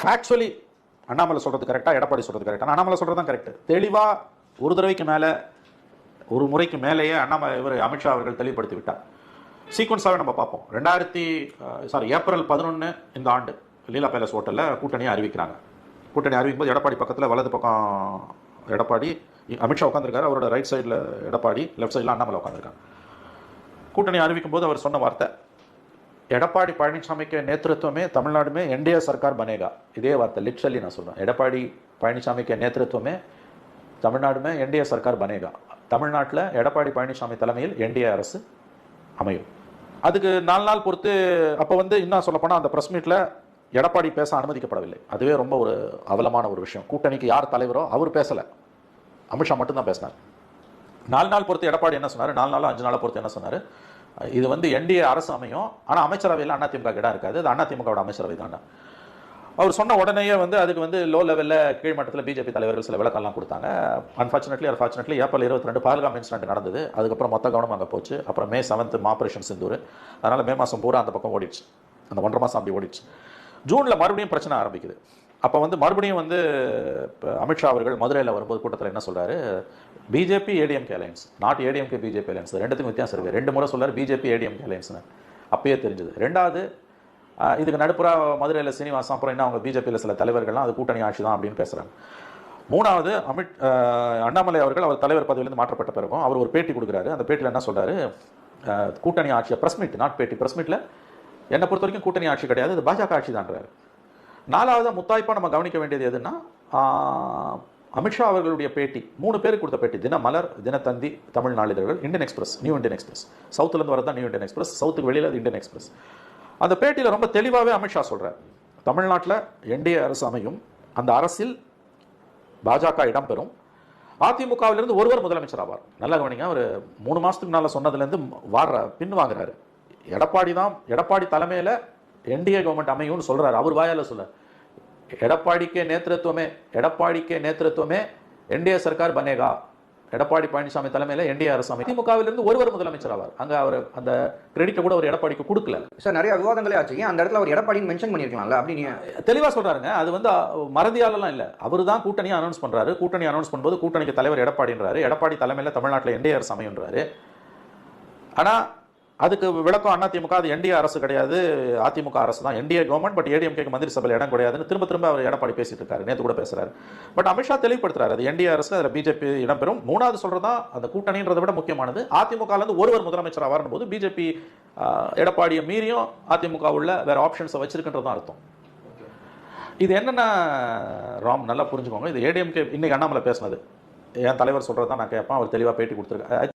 Factually Annamalai சொல்கிறது கரெக்டாக எடப்பாடி சொல்கிறது கரெக்டாக அண்ணாமலை சொல்கிறது தான் கரெக்ட் தெளிவாக ஒரு தடவைக்கு மேலே ஒரு முறைக்கு மேலேயே அண்ணாமலை இவர் அமித்ஷா அவர்கள் தெளிவுபடுத்தி விட்டார். சீக்வன்ஸாகவே நம்ம பார்ப்போம். ரெண்டாயிரத்தி சாரி ஏப்ரல் பதினொன்று இந்த ஆண்டு லீலா பேலஸ் ஹோட்டலில் கூட்டணியை அறிவிக்கிறாங்க. கூட்டணி அறிவிக்கும் போது எடப்பாடி பக்கத்தில் வலது பக்கம் எடப்பாடி அமித்ஷா உட்காந்துருக்காரு அவரோட ரைட் சைடில் எடப்பாடி லெஃப்ட் சைடில் அண்ணாமலை உட்காந்துருக்காங்க கூட்டணி அறிவிக்கும் போது அவர் சொன்ன வார்த்தை எடப்பாடி பழனிசாமிக்கு நேतृत्व தமிழ்நாடுமே என்டிஏ में एनडीए இதே வார்த்தை லிட்ரலி நான் சொல்கிறேன் எடப்பாடி பழனிசாமிக்கு के தமிழ்நாடுமே में தமிழ்நாடு में एनडीए தமிழ்நாட்டில் எடப்பாடி பழனிசாமி தலைமையில் என்டிஏ அரசு அமையும். அதுக்கு நாலு நாள் பொறுத்து அப்போ வந்து என்ன சொல்லப்போனால் அந்த ப்ரெஸ் மீட்டில் எடப்பாடி பேச அனுமதிக்கப்படவில்லை. அதுவே ரொம்ப ஒரு அவலமான ஒரு விஷயம். கூட்டணிக்கு யார் தலைவரோ அவர் பேசலை. அமித்ஷா மட்டும்தான் பேசினார். நாலு நாள் பொறுத்து எடப்பாடி என்ன சொன்னார்? நாலு நாள் அஞ்சு நாளை பொறுத்து என்ன சொன்னார்? இது வந்து என்டிஏ அரசு அமையும். ஆனால் அமைச்சரவையில் அதிமுக இடம் இருக்காது. அது அதிமுகவோட அமைச்சரவை தாண்டா. அவர் சொன்ன உடனேயே வந்து அதுக்கு வந்து லோ லெவலில் கீழ்மட்டத்தில் பிஜேபி தலைவர்கள் சில விளக்கம்லாம் கொடுத்தாங்க. அன்ஃபார்ச்சுனேட்லி அன்ஃபார்ச்சுனேட்லி ஏப்ரல் இருபத்தி ரெண்டு பால்காம் இன்சிடென்ட் நடந்தது. அதுக்கப்புறம் மொத்த கவனம் அங்கே போச்சு. அப்புறம் மே செவன்த் ஆப்ரேஷன் சிந்தூர். அதனால் மே மாதம் பூரா அந்த பக்கம் ஓடிடுச்சு. அந்த ஒன்றரை மாதம் அப்படி ஓடிடுச்சு. ஜூனில் மறுபடியும் பிரச்சனை ஆரம்பிக்குது. அப்போ வந்து மறுபடியும் வந்து இப்போ அமித்ஷா அவர்கள் மதுரையில் வரும்போது கூட்டத்தில் என்ன சொல்கிறாரு BJP ADMK alliance not ADMK BJP alliance ரெண்டுத்துக்கும் வித்தியாசம் இருக்குது ரெண்டு முறை சொல்கிறார் பிஜேபி ஏடிஎம்கே அலையன்ஸ்னு அப்பயே தெரிஞ்சது. ரெண்டாவது இதுக்கு நடுப்புறா மதுரையில் சீனிவாசம் அப்புறம் என்ன அவங்க பிஜேபியில் சில தலைவர்கள்லாம் அது கூட்டணி ஆட்சி தான் அப்படின்னு பேசுகிறாங்க மூணாவது அமித் அண்ணாமலை அவர்கள் அவர் தலைவர் பதவியிலிருந்து மாற்றப்பட்ட பிறகும் அவர் ஒரு பேட்டி கொடுக்குறாரு. அந்த பேட்டியில் என்ன சொல்கிறாரு கூட்டணி ஆட்சியை ப்ரெஸ் மீட் நாட் பேட்டி ப்ரெஸ் மீட்டில் என்னை பொறுத்த வரைக்கும் கூட்டணி ஆட்சி கிடையாது அது பாஜக ஆட்சி தான்றாரு. நாலாவது முத்தாய்ப்பாக நம்ம கவனிக்க வேண்டியது எதுன்னா அமித்ஷா அவர்களுடைய பேட்டி மூணு பேருக்கு கொடுத்த பேட்டி தினமலர் தினத்தந்தி தமிழ் நாளிதழ்கள் Indian Express New Indian Express. சவுத்துலேருந்து வரது நியூ இந்தியன் எக்ஸ்பிரஸ் சவுத்துக்கு வெளியில் அது இந்தியன் எக்ஸ்பிரஸ். அந்த பேட்டியில் ரொம்ப தெளிவாகவே அமித்ஷா சொல்கிறார் தமிழ்நாட்டில் என்டிஏ அரசு அமையும் அந்த அரசில் பாஜக இடம்பெறும். அதிமுகவிலிருந்து ஒருவர் முதலமைச்சர் ஆவார். நல்லா கவனிங்க அவர் மூணு மாதத்துக்கு நாளில் சொன்னதுலேருந்து வாடுற பின் வாங்குறாரு. எடப்பாடி தான் எடப்பாடி தலைமையில் என்டிஏ கவர்மெண்ட் அமையும்னு சொல்றாரு. அவர் வாயால சொல்ல எடப்பாடிக்கே நேத்திருத்துவமே எடப்பாடிக்கே நேத்திருத்துவமே என்டிஏ சர்க்கார் பனேகா எடப்பாடி பழனிசாமி தலைமையில என்டிஏ அரசு திமுகவிலிருந்து ஒருவர் முதலமைச்சர் ஆவார். அங்க அவர் அந்த கிரெடிட்டை கூட ஒரு எடப்பாடிக்கு கொடுக்கல. சார் நிறைய விவாதங்களே ஆச்சு. அந்த இடத்துல அவர் எடப்பாடின்னு மென்ஷன் பண்ணியிருக்கலாம்ல? அப்படி நீங்க தெளிவா சொல்றாருங்க. அது வந்து மறதியாலலாம் இல்ல. அவர் தான் கூட்டணி அனௌன்ஸ் பண்றாரு. கூட்டணி அனௌன்ஸ் பண்ணும்போது கூட்டணிக்கு தலைவர் எடப்பாடின்றாரு. எடப்பாடி தலைமையில தமிழ்நாட்டில் என்டிஏ அரசு அமையுன்றாரு. ஆனா அதுக்கு விளக்கம் அதிமுக அது என்டிஏ அரசு கிடையாது. அதிமுக அரசு தான். என்டிஏ கவர்மெண்ட் பட் ஏடிஎம்கேக்கு மந்திரி சபையில் இடம் கிடையாதுன்னு திரும்ப திரும்ப அவர் எடப்பாடி பேசிட்டு இருக்காரு. நேற்று கூட பேசுறாரு. பட் அமித்ஷா தெளிவுபடுத்துறாரு. அது என்டிஏ அரசு அதில் பிஜேபி இடம்பெறும். மூணாவது சொல்றதா அந்த கூட்டணின்றதை விட முக்கியமானது அதிமுகலேருந்து ஒருவர் முதலமைச்சர் ஆவார்னும் போது பிஜேபி எடப்பாடியை மீறியும் அதிமுக உள்ள வேற ஆப்ஷன்ஸை வச்சிருக்கின்றது தான் அர்த்தம். இது என்னென்ன ராம் நல்லா புரிஞ்சுக்கோங்க. இது ஏடிஎம்கே இன்னைக்கு அண்ணாமலை பேசினது. என் தலைவர் சொல்கிறது தான் நான் கேட்பேன். அவர் தெளிவாக பேட்டி கொடுத்துருக்காரு.